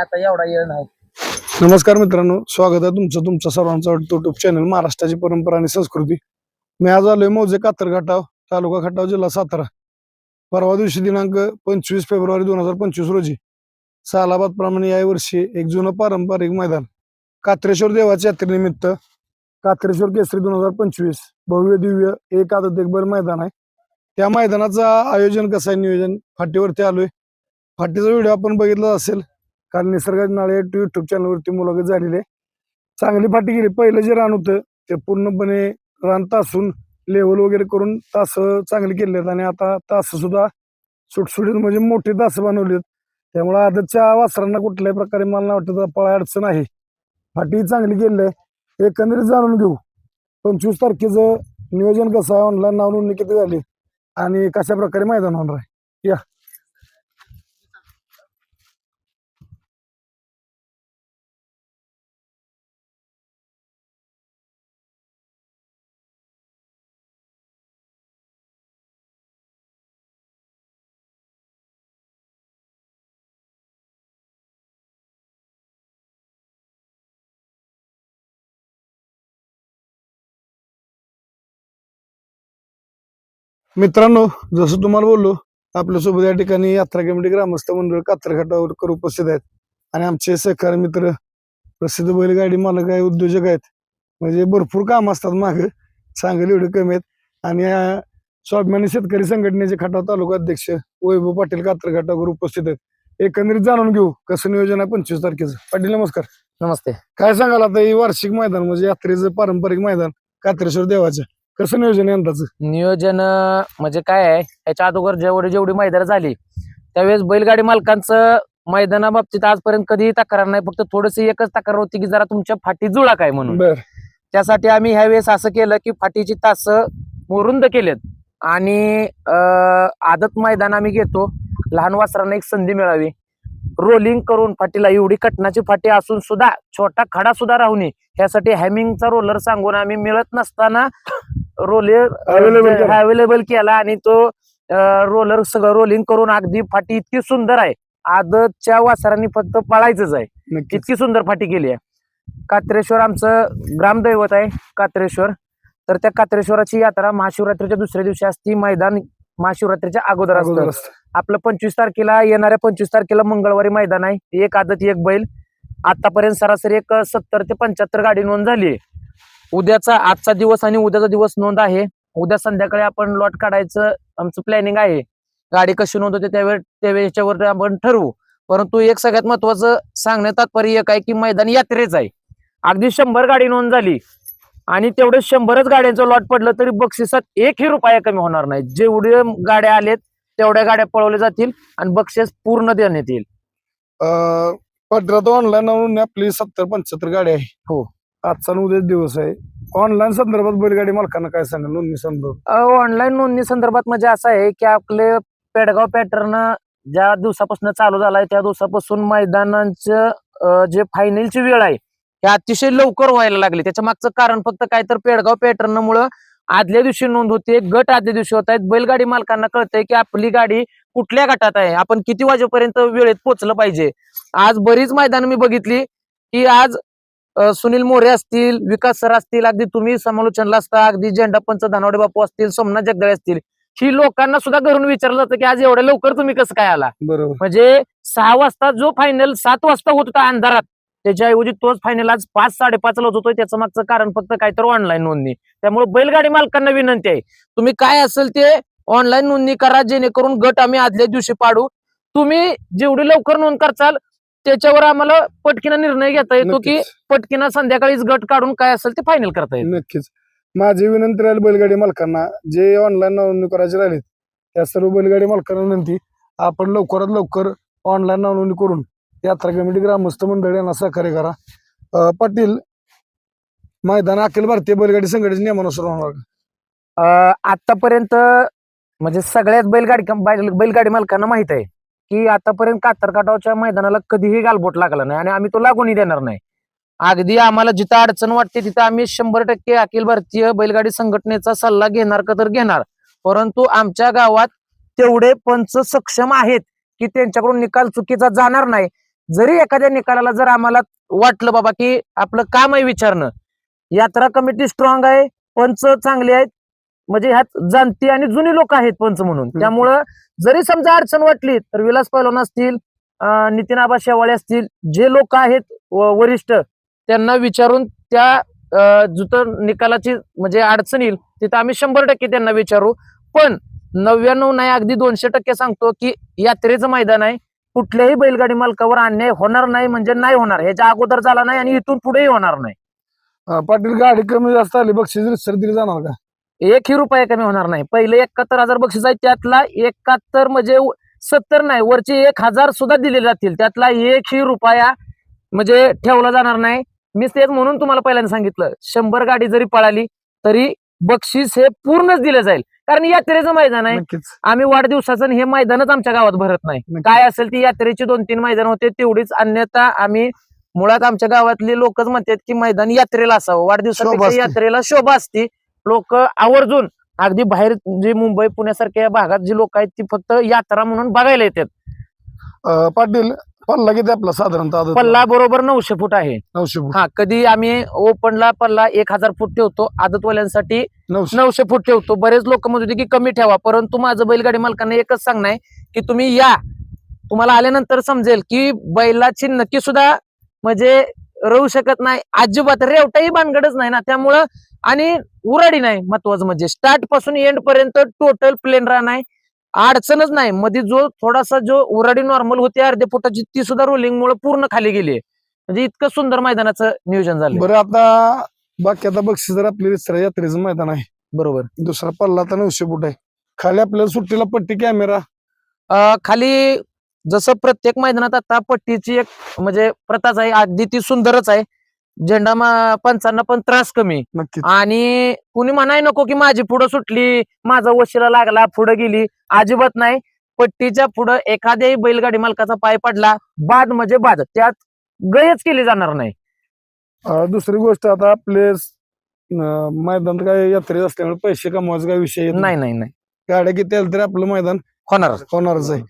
आता एवढा येळ नाही. नमस्कार मित्रांनो स्वागत आहे तुमचं तुमचं सर्वांचं युट्यूब चॅनल महाराष्ट्राची परंपरा आणि संस्कृती. मी आज आलोय मौजे कातर घाटाव तालुका खटाव जिल्हा सातारा. परवा दिवशी दिनांक पंचवीस फेब्रुवारी दोन हजार पंचवीस रोजी सालाबाद प्रमाणे या वर्षी एक जुनं पारंपरिक मैदान कात्रेश्वर देवाच्या यात्रेनिमित्त कात्रेश्वर केसरी दोन हजार पंचवीस भव्य दिव्य एक आदत एक मैदान आहे. त्या मैदानाचं आयोजन कसं आहे? नियोजन फाटीवरती आलोय. फाटीचा व्हिडिओ आपण बघितला असेल. कारण निसर्गात नाळे युट्यूब चॅनलवरती मुलाखत झालेली आहे. चांगली फाटी गेली. पहिलं जे रान होतं ते पूर्णपणे रान तासून लेवल वगैरे करून तास चांगले आहेत. आणि आता तास सुद्धा सुटसुटीत म्हणजे मोठे तास बनवलेत त्यामुळे आदतच्या वासरांना कुठल्याही प्रकारे मला वाटतं वाटत पळा अडचण आहे. फाटी चांगली केली आहे. एकंदरीत जाणून घेऊ. पंचवीस तारखेचं नियोजन कसं आहे? ऑनलाईन नाव नोंदणी किती झाली? आणि कशा प्रकारे मैदान होणार आहे? या. मित्रांनो जसं तुम्हाला बोललो आपल्यासोबत या ठिकाणी यात्रा कमिटी ग्रामस्थ मंडळ कात्रघाटावर उपस्थित आहेत. आणि आमचे सहकारी मित्र प्रसिद्ध बैलगाडी मालक आहे उद्योजक आहेत. म्हणजे भरपूर काम असतात माग सांगली एवढे कमी आहेत. आणि स्वाभिमानी शेतकरी संघटनेचे खटाव तालुका अध्यक्ष वैभव पाटील कात्रघाटावर उपस्थित आहेत. एकंदरीत जाणून घेऊ कसं नियोजन आहे पंचवीस तारखेचं. पाटील नमस्कार. नमस्ते. काय सांगाल आता ही वार्षिक मैदान म्हणजे यात्रेचं पारंपरिक मैदान कात्रेश्वर देवाचं. कसं नियोजन आहे यंदाचं? नियोजन अं, म्हणजे काय आहे याच्या अगोदर जेवढी जेवढी मैदान झाली त्यावेळेस बैलगाडी मालकांचं मैदानाबाबतीत आजपर्यंत कधीही तक्रार नाही फक्त थोडस एकच तक्रार होती की जरा तुमच्या फाटी जुळा काय म्हणून. बर. त्यासाठी आम्ही ह्या वेळेस असं केलं की फाटीची तास मुरुंद केलेत. आणि अं, आदत मैदान आम्ही घेतो. लहान वासरांना एक संधी मिळावी. रोलिंग करून फाटीला एवढी कटनाची फाटी असून सुद्धा छोटा खडा सुद्धा राहू नये यासाठी हॅमिंगचा रोलर सांगून आम्ही मिळत नसताना रोलर. अवेलेबल केला. आणि तो रोलर सगळं रोलिंग करून अगदी फाटी इतकी सुंदर आहे. आदतच्या वासरांनी फक्त पळायचंच आहे. इतकी सुंदर फाटी केली आहे. कात्रेश्वर आमचं ग्रामदैवत आहे कात्रेश्वर. तर त्या कात्रेश्वराची यात्रा महाशिवरात्रीच्या दुसऱ्या दिवशी असती मैदान महाशिवरात्रीच्या अगोदर असतं. आपलं पंचवीस तारखेला येणाऱ्या पंचवीस तारखेला मंगळवारी मैदान आहे. एक आदत एक बैल. आतापर्यंत सरासरी एक सत्तर ते पंच्याहत्तर गाडी नोंद झाली आहे. उद्याचा आजचा दिवस आणि उद्याचा दिवस नोंद आहे. उद्या संध्याकाळी आपण लॉट काढायचं आमचं प्लॅनिंग आहे. गाडी कशी नोंद होते त्यावेळेस त्यावेळेच्यावर आपण ठरवू. परंतु एक सगळ्यात महत्वाचं सांगण्यात तात्पर्य एक आहे की मैदान यात्रेच आहे. अगदी शंभर गाडी नोंद झाली आणि तेवढे शंभरच गाड्यांचं लॉट पडलं तरी बक्षिसात एकही रुपया कमी होणार नाही. जेवढे गाड्या आलेत तेवढ्या गाड्या पळवल्या जातील आणि बक्षीस पूर्ण देण्यात येईल. ऑनलाईन आपली सत्तर पंच्याहत्तर गाडी आहे. हो. आजचा आणि दिवस आहे. ऑनलाईन संदर्भात बैलगाडी मालकांना काय सांगा नोंदणी संदर्भ ऑनलाईन नोंदणी संदर्भात म्हणजे असं आहे की आपले पेडगाव पॅटर्न ज्या दिवसापासून चालू झालाय त्या दिवसापासून मैदानांचं जे फायनलची वेळ आहे हे अतिशय लवकर व्हायला लागली. त्याच्या मागचं कारण फक्त काय तर पेडगाव पॅटर्नमुळं आदल्या दिवशी नोंद होते गट आदल्या दिवशी होत आहेत. बैलगाडी मालकांना कळतंय की आपली गाडी कुठल्या गटात आहे? आपण किती वाजेपर्यंत वेळेत पोहोचलं पाहिजे? आज बरीच मैदान मी बघितली की आज सुनील मोरे असतील विकास सर असतील अगदी तुम्ही समालोचनला असता अगदी झेंडा पंच धनावडे बापू असतील सोमनाथ जगदाळे असतील ही लोकांना सुद्धा घरून विचारलं जातं की आज एवढ्या लवकर तुम्ही कसं काय आला? म्हणजे सहा वाजता जो फायनल सात वाजता होत होता अंधारात त्याच्याऐवजी तोच फायनल आज पाच साडेपाच ला होत होतोय त्याचं मागचं कारण फक्त काय तर ऑनलाईन नोंदणी. त्यामुळे बैलगाडी मालकांना विनंती आहे तुम्ही काय असेल ते ऑनलाईन नोंदणी करा जेणेकरून गट आम्ही आदल्या दिवशी पाडू. तुम्ही जेवढी लवकर नोंद करचाल त्याच्यावर आम्हाला पटकीना निर्णय घेता येतो की नक्कीच. पटकीना संध्याकाळीच गट काढून काय असेल ते फायनल करता येईल नक्कीच. माझी विनंती राहील बैलगाडी मालकांना जे ऑनलाईन नोंदणी करायचे राहिलेत त्या सर्व बैलगाडी मालकांना विनंती आपण लवकरात लवकर ऑनलाईन नोंदणी करून यात्रा कमिटी ग्रामस्थ मंडळ यांना सहकार्य करा. अं, पाटील मैदान अखिल भारतीय बैलगाडी संघटनेच्या नियमानुसार होणार. का? आतापर्यंत म्हणजे सगळ्यात बैलगाडी बैल- बैलगाडी मालकांना माहीत आहे. की आतापर्यंत कातरकाटावच्या मैदानाला कधीही गालबोट लागला नाही आणि आम्ही तो लागूनही देणार नाही. अगदी आम्हाला जिथं अडचण वाटते तिथं आम्ही शंभर टक्के अखिल भारतीय बैलगाडी संघटनेचा सल्ला घेणार का तर घेणार. परंतु आमच्या गावात तेवढे पंच सक्षम आहेत की त्यांच्याकडून निकाल चुकीचा जाणार नाही. जरी एखाद्या निकालाला जर आम्हाला वाटलं बाबा की आपलं काम आहे विचारणं. यात्रा कमिटी स्ट्रॉंग आहे पंच चांगले आहेत म्हणजे ह्यात जाणती आणि जुनी लोक आहेत पंच म्हणून. त्यामुळं जरी समजा अडचण वाटली तर विलास पैलवान असतील नितीन आबा शेवाळे असतील जे लोक आहेत वरिष्ठ त्यांना विचारून त्या जिथं निकालाची म्हणजे अडचण येईल तिथं आम्ही शंभर टक्के त्यांना विचारू. पण नव्याण्णव नाही अगदी दोनशे टक्के सांगतो की यात्रेचं मैदान आहे. कुठल्याही बैलगाडी मालकावर अन्याय होणार नाही म्हणजे नाही होणार. ह्याच्या अगोदर झाला नाही आणि इथून पुढेही होणार नाही. पाटील गाडी कमी जास्त आली बक्षीस दिली जाणार का? एकही रुपया कमी होणार नाही. पहिले एकाहत्तर हजार बक्षीस आहे त्यातला एकाहत्तर म्हणजे सत्तर नाही वरचे एक हजार सुद्धा दिले जातील. त्यातला एकही रुपया म्हणजे ठेवला जाणार नाही. मी तेच म्हणून तुम्हाला पहिल्यांदा सांगितलं शंभर गाडी जरी पळाली तरी बक्षीस हे पूर्णच दिलं जाईल. कारण यात्रेचं मैदान आहे. आम्ही वाढदिवसाचं हे मैदानच आमच्या गावात भरत नाही. काय असेल ती यात्रेची दोन तीन मैदान होते तेवढीच अन्यथा आम्ही मुळात आमच्या गावातले लोकच म्हणतात की मैदान यात्रेला असावं. वाढदिवसापेक्षा असते. यात्रेला शोभा असते. लोक आवर्जून अगदी बाहेर जे मुंबई पुण्यासारख्या भागात जी लोक आहेत ती फक्त यात्रा म्हणून बघायला येतात. पाटील पल्ला किती आपला साधारणतः? पल्ला बरोबर नऊशे फूट आहे. नऊशे फूट. हा कधी आम्ही ओपनला पल्ला एक हजार फूट ठेवतो आदतवाल्यांसाठी नऊशे. नऊशे फूट ठेवतो. बरेच लोक म्हणत होते की कमी ठेवा परंतु माझं बैलगाडी मालकांना एकच सांगणं आहे की तुम्ही या. तुम्हाला आल्यानंतर समजेल की बैलाची नक्की सुद्धा म्हणजे राहू शकत नाही अजिबात रेवटाही भानगडच नाही ना. त्यामुळं आणि उराडी नाही महत्वाचं म्हणजे स्टार्टपासून एंड पर्यंत टोटल प्लेन रान आहे अडचणच नाही. मध्ये जो थोडासा जो उराडी नॉर्मल होती अर्ध्या फुटाची ती सुद्धा रोलिंग मुळे पूर्ण खाली गेली म्हणजे इतकं सुंदर मैदानाचं नियोजन झालं बरं आता बाकी आता बक्षीस जर आपली रिसर यात्रेचं मैदान आहे. बरोबर. दुसरा पल्ला आता नऊशे फूट आहे. खाली आपल्याला सुट्टीला पट्टी कॅमेरा खाली जसं प्रत्येक मैदानात आता पट्टीची एक म्हणजे प्रथाच आहे अगदी ती सुंदरच आहे. झेंडा पंचांना पण त्रास कमी. आणि कुणी म्हणाय नको की माझी पुढं सुटली माझा वशिला लागला पुढं गेली. अजिबात नाही. पट्टीच्या पुढं एखाद्याही बैलगाडी मालकाचा पाय पडला बाद म्हणजे बाद. त्यात गयच केली जाणार नाही. अं, दुसरी गोष्ट आता आपले अं, मैदान काय यात्रेत असल्यामुळे पैसे कमवायचा काय विषय येत. नाही. नाही नाही गाड्या किती आल्या तरी आपलं मैदान होणार होणारच आहे.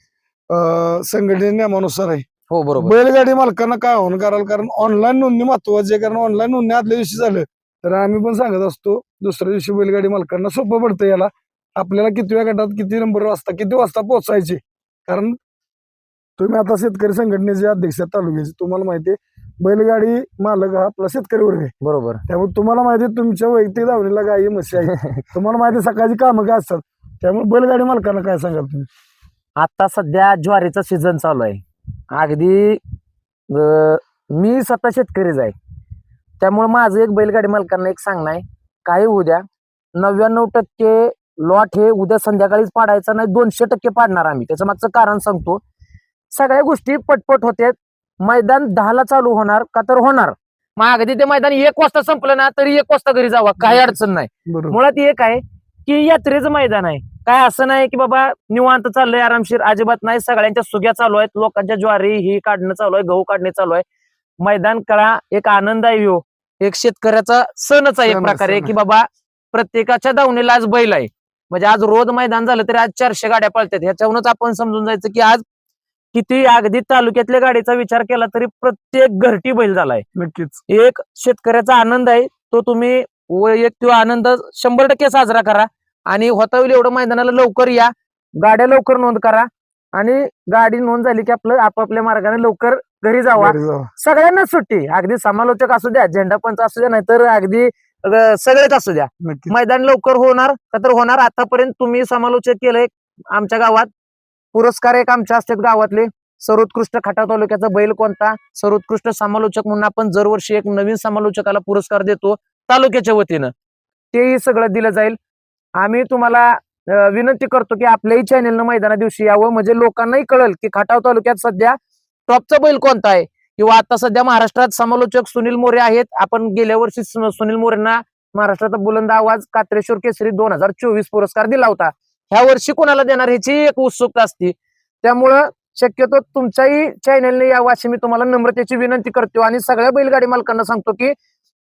अं, संघटने नियमानुसार आहे. हो बरोबर. बैलगाडी मालकांना काय होणं कराल? कारण ऑनलाईन नोंदणी महत्वाची आहे. कारण ऑनलाईन नोंदणी आदल्या दिवशी झालं. तर आम्ही पण सांगत असतो दुसऱ्या दिवशी बैलगाडी मालकांना सोपं पडतं याला. आपल्याला किती वेळ गटात किती नंबर वाजता किती वाजता पोहोचायचे? कारण तुम्ही आता शेतकरी संघटनेचे अध्यक्ष तालुक्याचे. तुम्हाला माहिती आहे बैलगाडी मालक हा आपला शेतकरी वर्ग आहे. बरोबर. त्यामुळे तुम्हाला माहिती आहे तुमच्या वैयक्तिक धावणीला गायी म्हशी आहे तुम्हाला माहिती आहे सकाळची कामं काय असतात? त्यामुळे बैलगाडी मालकांना काय सांगाल तुम्ही? आता सध्या ज्वारीचा सीझन चालू आहे. अगदी अं, मी स्वतः शेतकरीच आहे. त्यामुळे माझं एक बैलगाडी मालकांना एक सांगणं आहे काही होऊ द्या. नव्याण्णव टक्के लॉट हे उद्या संध्याकाळीच पाडायचा नाही दोनशे टक्के पाडणार आम्ही. त्याचं मागचं कारण सांगतो. सगळ्या गोष्टी पटपट होत्यात मैदान दहाला चालू होणार का तर होणार. मग अगदी ते मैदान एक वाजता संपलं ना तरी एक वाजता घरी जावा. काही अडचण नाही. बरोबर. मुळात एक आहे की यात्रेचं मैदान आहे. काय असं नाही की बाबा निवांत चाललंय आरामशीर. अजिबात नाही. सगळ्यांच्या सुग्या चालू आहेत. लोकांच्या ज्वारी ही काढणं चालू आहे. गहू काढणे चालू आहे. मैदान कळा एक आनंद आहे ह्यो एक शेतकऱ्याचा सणच आहे एक प्रकारे की बाबा प्रत्येकाच्या दावणीला आज बैल आहे. म्हणजे आज रोज मैदान झालं तरी आज चारशे गाड्या पळतात. ह्याच्यावरूनच आपण समजून जायचं की आज किती अगदी तालुक्यातल्या गाडीचा विचार केला तरी प्रत्येक घरटी बैल झालाय. नक्कीच. एक शेतकऱ्याचा आनंद आहे. तो तुम्ही एक तो आनंद शंभर टक्के साजरा करा. आणि होता होईल एवढं मैदानाला लवकर या. गाड्या लवकर नोंद करा. आणि गाडी नोंद झाली की आपलं आपापल्या मार्गाने लवकर घरी जावा. सगळ्यांनाच सुट्टी. अगदी समालोचक असू द्या झेंडा पंच असू द्या नाहीतर अगदी अं, सगळेच असू द्या. मैदान लवकर होणार का तर होणार. आतापर्यंत तुम्ही समालोचक केलंय आमच्या गावात. पुरस्कार एक आमच्या असतात गावातले. सर्वोत्कृष्ट खटा तालुक्याचा बैल कोणता? सर्वोत्कृष्ट समालोचक म्हणून आपण दरवर्षी एक नवीन समालोचकाला पुरस्कार देतो तालुक्याच्या वतीनं. तेही सगळं दिलं जाईल. आम्ही तुम्हाला विनंती करतो की आपल्याही चॅनेलनं मैदाना दिवशी यावं. म्हणजे लोकांनाही कळेल की खटाव तालुक्यात सध्या टॉपचा बैल कोणता आहे? किंवा आता सध्या महाराष्ट्रात समालोचक सुनील मोरे आहेत. आपण गेल्या वर्षी सुनील मोरेंना महाराष्ट्राचा बुलंद आवाज कात्रेश्वर केसरी दोन हजार चोवीस पुरस्कार दिला होता. ह्या वर्षी कोणाला देणार ह्याची एक उत्सुकता असते. त्यामुळं शक्यतो तुमच्याही चॅनेलने यावं अशी मी तुम्हाला नम्रतेची विनंती करतो. आणि सगळ्या बैलगाडी मालकांना सांगतो की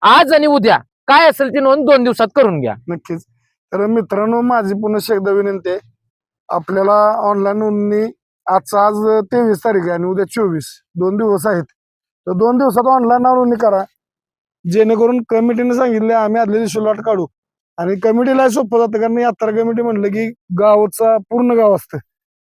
आज आणि उद्या काय असेल ती नोंद दोन दिवसात करून घ्या. नक्कीच. तर मित्रांनो माझी पुन्हा एकदा विनंती आहे. आपल्याला ऑनलाईन नोंदणी आजचा आज तेवीस तारीख आहे आणि उद्या चोवीस. दोन दिवस आहेत. तर दोन दिवसात ऑनलाईन नोंदणी करा. जेणेकरून कमिटीने सांगितले आम्ही आदल्या दिवशी लॉट काढू. आणि कमिटीला सोपं जातं कारण यात्रा कमिटी म्हणलं की गावचा पूर्ण गाव असतं.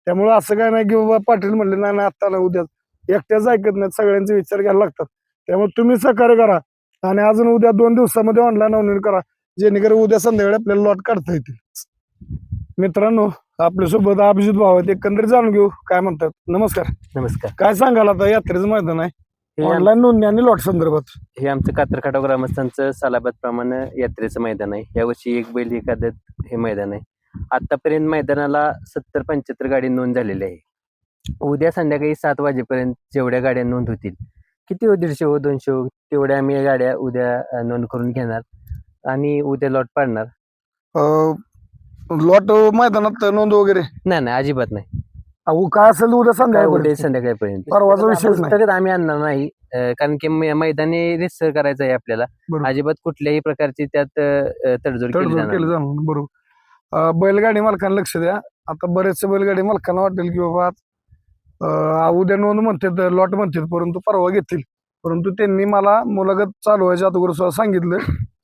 त्यामुळे असं काय नाही की बाबा पाटील म्हणले नाही नाही आता नाही उद्या. एकट्याच ऐकत नाहीत सगळ्यांचे विचार घ्यायला लागतात. त्यामुळे तुम्ही सहकार्य करा. आणि अजून उद्या दोन दिवसामध्ये ऑनलाईन नोंदणी करा. जेणेकरून उद्या संध्याकाळी आपल्याला लॉट काढता येतील. मित्रांनो आपल्यासोबत अभिजित भाऊ आहेत. एकंदरीत जाणून घेऊ. काय म्हणतात? नमस्कार. नमस्कार. काय सांगाल आता? यात्रेचं मैदान आहे. हे ऑनलाईन नोंदणी आणि लॉट संदर्भात. हे आमचं कात्रखाटाव ग्रामस्थांचं सालाबाद प्रमाणे यात्रेचं मैदान आहे. यावर्षी एक बैल एक आदत हे मैदान आहे. आतापर्यंत मैदानाला सत्तर पंच्याहत्तर गाडी नोंद झालेली आहे. उद्या संध्याकाळी सात वाजेपर्यंत जेवढ्या गाड्या नोंद होतील किती हो दीडशे हो दोनशे हो तेवढ्या आम्ही गाड्या उद्या नोंद करून घेणार. आणि उद्या लॉट पाडणार. लॉट मैदानात नोंद वगैरे? नाही नाही अजिबात नाही. अहो काय असेल उद्या उद्या संध्याकाळी संध्याकाळपर्यंत? परवाचा विषयच नाही. पुस्तकात आम्ही आणणार नाही. अं, कारण की मै- मैदानी रिसर करायचं आहे आपल्याला. बरोबर. अजिबात कुठल्याही प्रकारची त्यात अं, तडजोड केली तडजोड जाणार केलं नाही. जाणार बरोबर. अं, बैलगाडी मालकांना लक्ष द्या. आता बरेचसे बैलगाडी मालकांना वाटेल की बाबा अं, उद्या नोंद म्हणतात लॉट म्हणतात परंतु परवा घेतील. परंतु त्यांनी मला मुलाखत चालवायच्या अगोदर सुद्धा सांगितलं.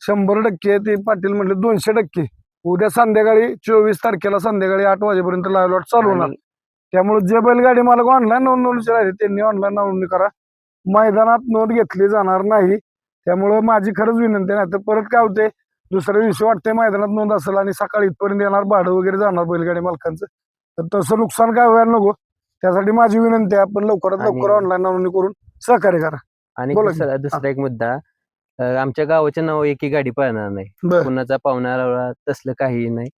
शंभर टक्के ते पाटील म्हटले दोनशे टक्के. उद्या संध्याकाळी चोवीस तारखेला संध्याकाळी आठ वाजेपर्यंत लाईव्ह लॉट चालू होणार. त्यामुळे जे बैलगाडी मालक ऑनलाईन नोंद नोंदणी राहिले त्यांनी ऑनलाईन नोंदणी करा. मैदानात नोंद घेतली जाणार नाही. त्यामुळं माझी खरंच विनंती आहे. नाही तर परत काय होते दुसऱ्या दिवशी वाटते मैदानात नोंद असेल आणि सकाळी इथपर्यंत येणार भाडं वगैरे जाणार बैलगाडी मालकांचं. तर तसं नुकसान काय व्हायला नको त्यासाठी माझी विनंती आहे आपण लवकरात लवकर ऑनलाईन नोंदणी करून सहकार्य करा. आणि बोला की. दुसरा दुसरा एक मुद्दा अं, आमच्या गावाच्या नाव एकी गाडी पळणार नाही बर कुणाचा पाहुणा रावळा तसलं काही नाही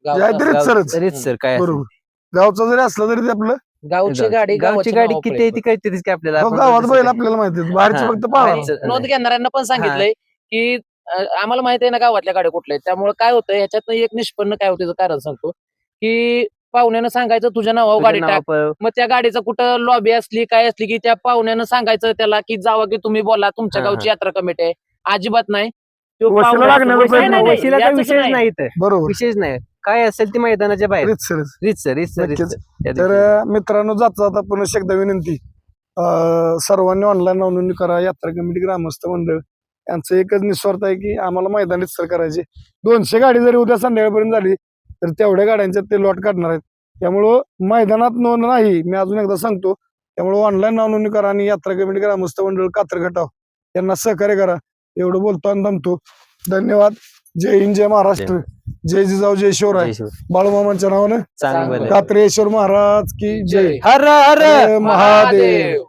तरीच सर काय असेल बरोबर गावचा जरी असला तरी ते आपलं गावची. गाडी गावची गावाच्या गाडी नावावर किती आहे ती. कळतेच की आपल्याला हो, आपण गावात कसं बैल काय- आपल्याला माहिती. बाहेरचे हा. फक्त पाहा बाहेरचं- नोंद घेणाऱ्यांना पण सांगितलंय की अं, आम्हाला माहिती आहे ना गावातल्या गाड्या कुठल्या आहेत त्यामुळे काय होतं ह्याच्यात एक निष्पन्न काय होतं त्याचं कारण सांगतो की पाहुण्यानं सांगायचं तुझ्या नावावर तुझ्या गाडी टाक. नावावर. मग त्या गाडीचं कुठं लॉबी असली काय असली की त्या पाहुण्यानं सांगायचं त्याला की जावा की तुम्ही बोला तुमच्या हा, गावची यात्रा कमिटी आहे. अजिबात नाही. तो वशिला पाहुणा- लागण्याचा वशिला प्रयत्न- नाही, नाही, वशिला काही याचंच विषयच नाही. नाही इथं. बरोबर. विषयच नाही. काय असेल ती मैदानाच्या बाहेर? रीत सरच रीत सर नक्कीच. त्या तर दिवशी. अं, मित्रांनो जाता जाता पुन्हा एकदा विनंती. अं, सर्वांनी ऑनलाईन नोंदणी करा. यात्रा कमिटी ग्रामस्थ मंडळ. यांचं एकच निस्वार्थ आहे की आम्हाला मैदानीच सर करायचे दोनशे गाडी जरी उद्या संध्याकाळपर्यंत झाली तर तेवढ्या गाड्यांच्यात ते लॉट काढणार आहेत. त्यामुळं मैदानात नोंद नाही मी अजून एकदा सांगतो. त्यामुळे ऑनलाईन नोंदणी करा आणि यात्रा कमिटी ग्रामस्थ मंडळ कात्रघटाव यांना सहकार्य करा. एवढं बोलतो आणि थांबतो. धन्यवाद. जय हिंद जय महाराष्ट्र. जय जिजाऊ जय शिवराय. शिव. बाळूमामांच्या नावानं. कात्रेश्वर महाराज की जय. हर हर महादेव.